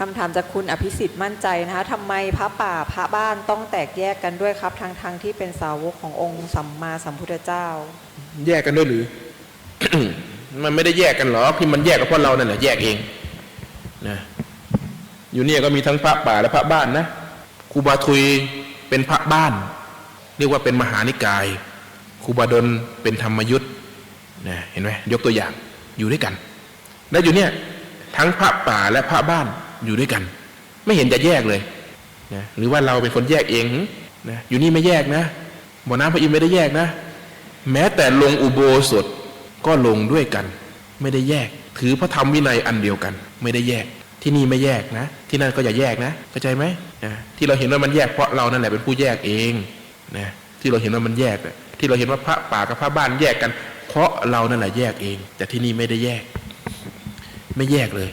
คำถามจากคุณอภิสิทธิ์มั่นใจนะคะทำไมพระป่าพระบ้านต้องแตกแยกกันด้วยครับทั้งทงๆที่เป็นสาวกขององค์สัมมาสัมพุทธเจ้า แยกกันด้วยหรือ มันไม่ได้แยกกันหรอกที่มันแยกก็เพราะเรานั่นแหละแยกเองนะอยู่เนี่ยก็มีทั้งพระป่าและพระบ้านนะครูบาทุยเป็นพระบ้าน เรียกว่าเป็นมหานิกายครูบาดลเป็นธรรมยุทธ์นะเห็นไหมยกตัวอย่างอยู่ด้วยกัน แล้วอยู่เนี่ยทั้งพระป่าและพระบ้าน อยู่ด้วยกัน ไม่เห็นจะแยกเลยนะหรือว่าเราเป็นคนแยกเองนะอยู่นี่ไม่แยกนะบ่อน้ำพระอินทร์ไม่ได้แยกนะ แม้แต่ลงอุโบสถก็ลงด้วยกัน ไม่ได้แยก ถือพระธรรมวินัยอันเดียวกัน ไม่ได้แยก ที่นี่ไม่แยกนะ ที่นั่นก็อย่าแยกนะเข้าใจไหมนะที่เราเห็นว่ามันแยกเพราะเรานั่นแหละเป็นผู้แยกเองนะที่เราเห็นว่ามันแยกที่เราเห็นว่าพระป่ากับพระบ้านแยกกัน เพราะเรานั่นแหละแยกเอง แต่ที่นี่ไม่ได้แยก ไม่แยกเลย